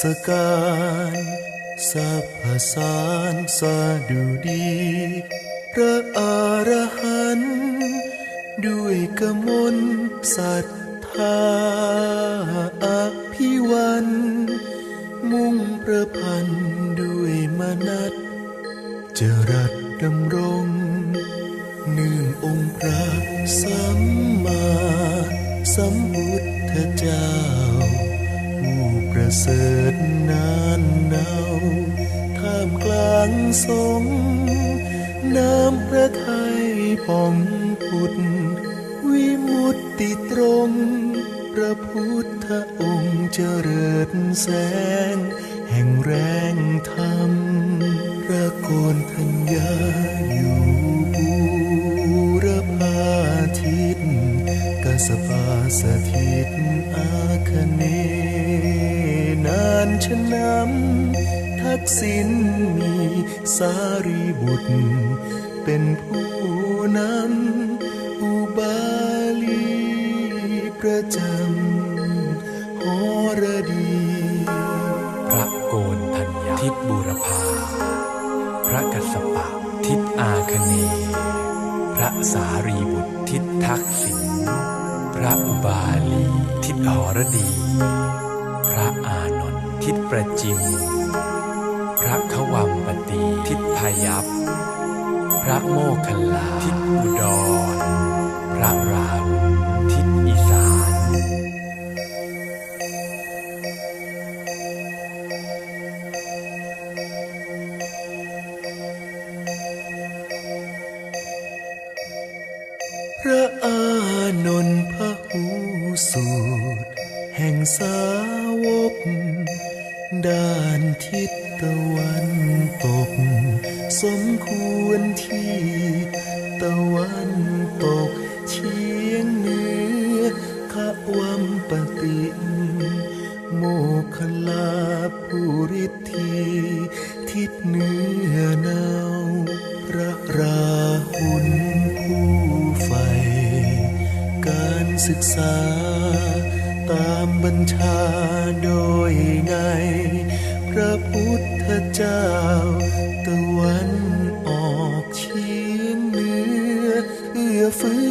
สการสัพพสารสาดุดี พระอรหันต์ด้วยกมลศรัทธาอภิวัน มุ่งประพันธ์ด้วยมนัตจรัสดำรงเนื่ององค์พระสัมมาสัมพุทธเจ้า ประเสริฐนานเนาท่ามกลางสงน้ำพระทัยผ่องพุทธวิมุตติตรง พระพุทธองค์เจริญแสง แห่งแรงธรรมพระโกนธัญญาอยู่บูรพาทิตกสปาสถิตานชะนำทักษิณมีสารีบุตร เป็นผู้นำอุบาลีประจำหอระดี พระโกนธัญญาทิศบูรพา พระกัสสปะทิศอาคเน พระสารีบุตรทิศทักษิณพระอุบาลีทิศหรดี พระอานน ท์ทิศประจิม พระขวัมปตี ทิศพยัพพระโมคคัลลา ทิศอุดร พระราหุลทิศอีส วัมปติโมคลาภูริธีทิศเหนือนาวพระราหุลผู้ใฝ่การศึกษา ตามบัญชาโดยใน พระพุทธเจ้าตะวันออกเฉียงเหนือเอื้อเฟื้อ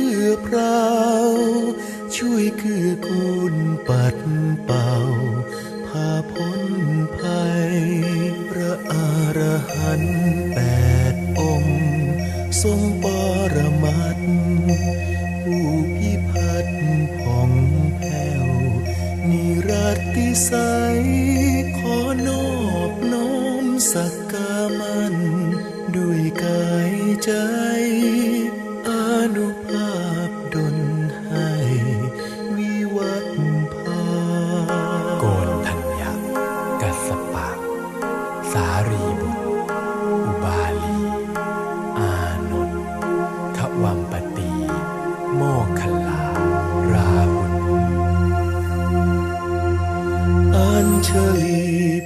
ชลี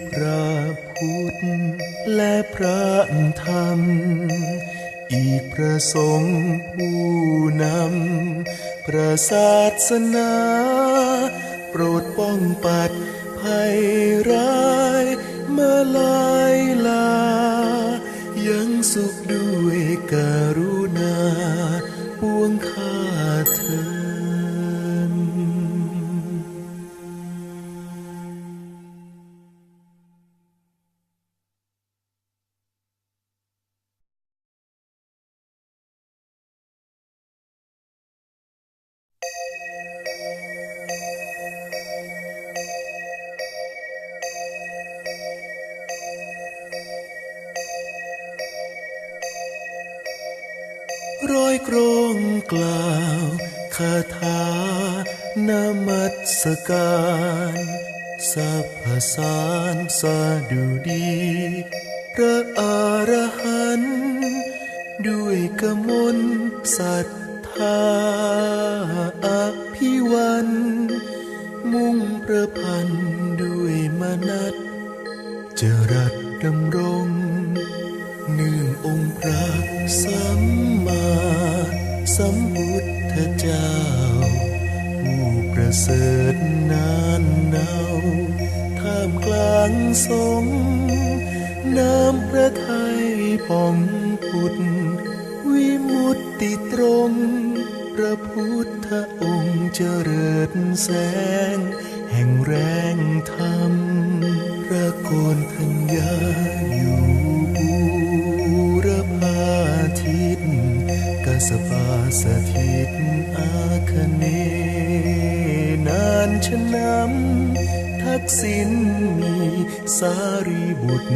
พระพุทธ และพระธรรม อีกพระสงฆ์ผู้นำพระศาสนา โปรดป้องปัดภัยร้ายมาลายลา ยังสุขด้วยกรุณาปวงข้าเธอ กรองกล่าวคาถานมัสการสัพพสารสาดุดี พระอรหันต์ด้วยกมลศรัทธาอภิวัน มุ่งประพันธ์ด้วยมนัตจรัสดำรง องค์พระสัมมาสัมพุทธเจ้าผู้ประเสริฐนานเนาท่ามกลางสงน้ำพระทัยผ่องพุทธวิมุตติตรงพระพุทธองค์เจริญแสง แห่งแรงธรรมพระโกนทัญญาอยู่ สปาสถิตอาคเนนานชะนำทักษิณมีสารีบุตร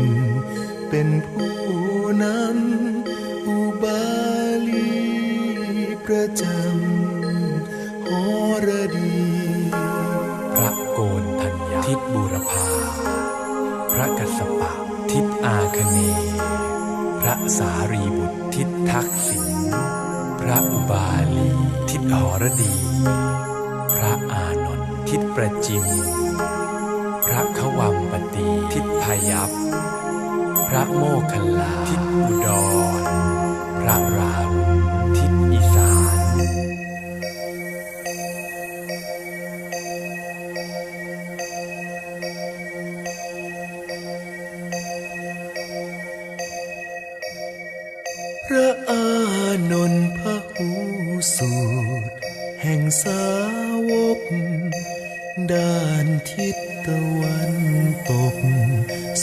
เป็นผู้นำอุบาลีประจำหอรดี พระโกนธัญญาทิตบูรพา พระกัสสปะทิตอาคเน พระสารีบุตรทิศทักษิณ ระอุบาลี ทิศหรดี พระอานนท์ทิศประจิม พระขวัมปตี ทิศพยัพพระโมคคัลลา ทิศอุดร พระราหุลทิศอีสาน พระอานนท์พรแห่ง สาวก ด้านทิศตะวันตก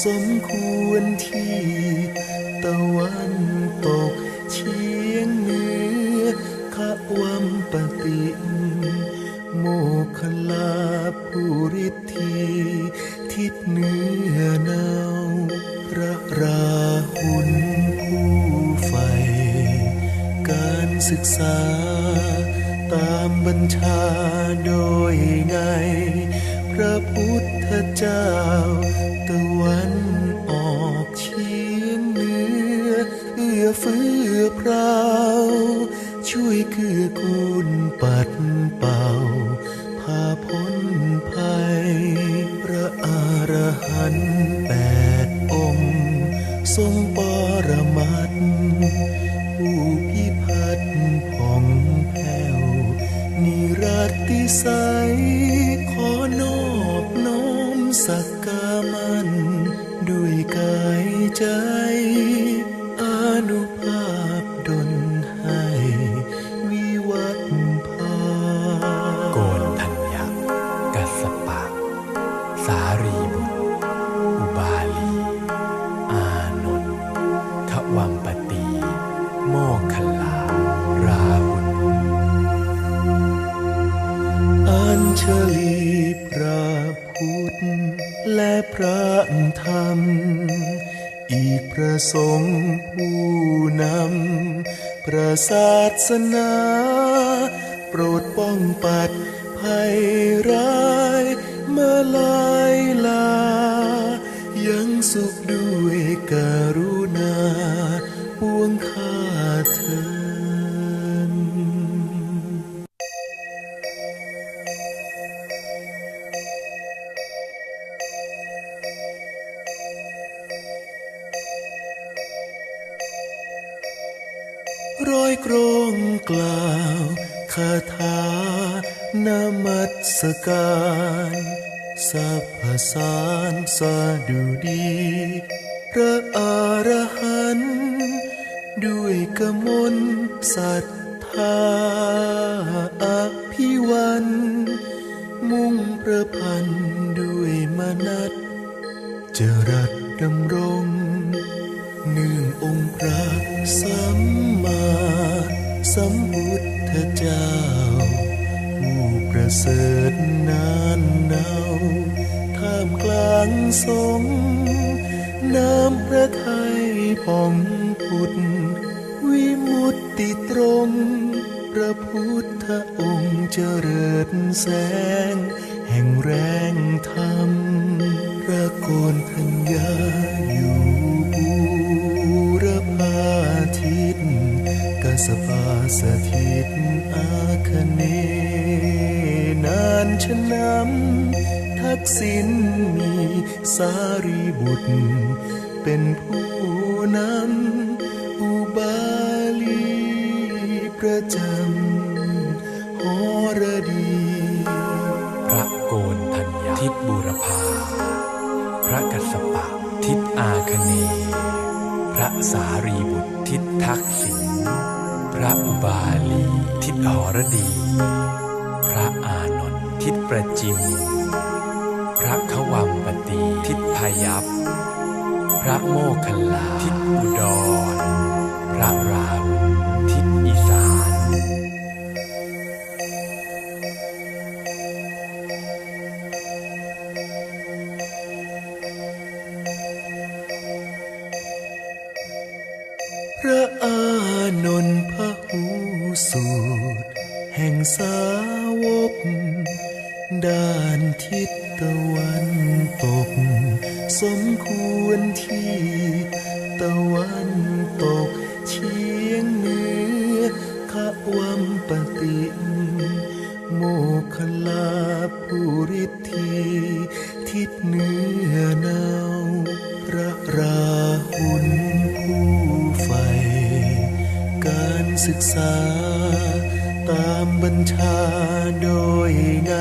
สมควรที่ตะวันตกเฉียงเหนือขวัมปติโมคคลาผู้ฤทธีทิศเหนือนาวพระราหุลผู้ใฝ่การศึกษา ชาโดยไง พระพุทธเจ้าตะวันออกเฉียงเหนือเอื้อเฟื้อพราวช่วยเกื้อกูลปัดเป่า พาพ้นภัย พระอรหันต์ นุภาพดลให้วิวัฒน์ภาโกนธัญญากัสปะ สารีบุตร อุบาลี อานนท์ขวัมปตี โมคคัลลา ราหุลอัญชลีพระพุทธและพระธรรม อีกพระสงฆ์ผู้นำพระศาสนา โปรดป้องปัดภัยร้ายมาลายลา ยังสุขด้วยกรุ การสัพพสารสาดุดี พระอรหันต์ด้วยกมลศรัทธาอภิวัน มุ่งประพันธ์ด้วยมนัตจรัสดำรงเนื่ององค์พระสัมมาสัมพุทธเจ้า ประเสริฐนานเนาท่ามกลางสงน้ำพระทัยผ่องพุทธวิมุตติตรง พระพุทธองค์เจริญแสง แห่งแรงธรรมพระโกนทัญญาอยู่บูรพาทิตกสปาสถิตอาคเน นานชะนำทักษิณมีสารีบุตร เป็นผู้นำอุบาลีประจำหอรดี พระโกนทิศบูรพา พระกัสสปะทิศอาคเน พระสารีบุตรทิศทักษิณพระอุบาลีทิศหอรดี ประจิม พระขวัมปตี ทิศพยัพพระโมคคัลลา ทิศอุดร พระราม วัมปติโมคลาภูริธีทิศเหนือนาวพระราหุลผู้ใฝ่การศึกษา ตามบัญชาโดยไง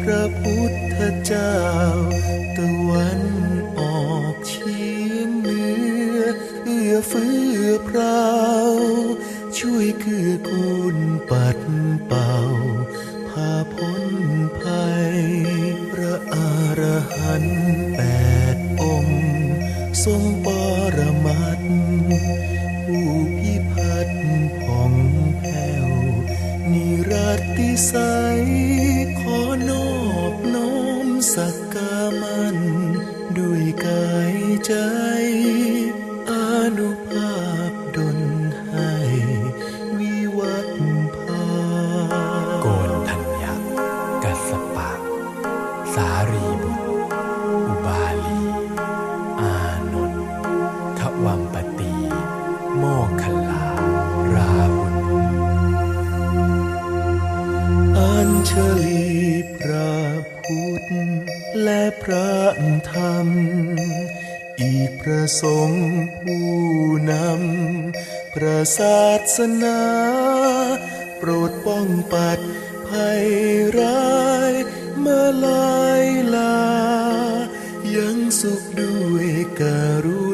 พระพุทธเจ้าตะวันออกเฉียงเหนือเอื้อเฟื้อพราว วยเกื้อกูลปัดเป่าพาพ้นภัย พระอรหันต์แปดองค์ ทรงปรมัตผู้พิพัฒน์ผ่องแผ้ว นิรัตติใสขอนอบน้อมสักกามัน ด้วยกายใจ คลลาราหุลอัญเชลีพระพุทธและพระธรรม อีกพระสงฆ์ผู้นำพระศาสนาโปรดป้องปัดภัยร้ายมาลายลา ยังสุขด้วยการุ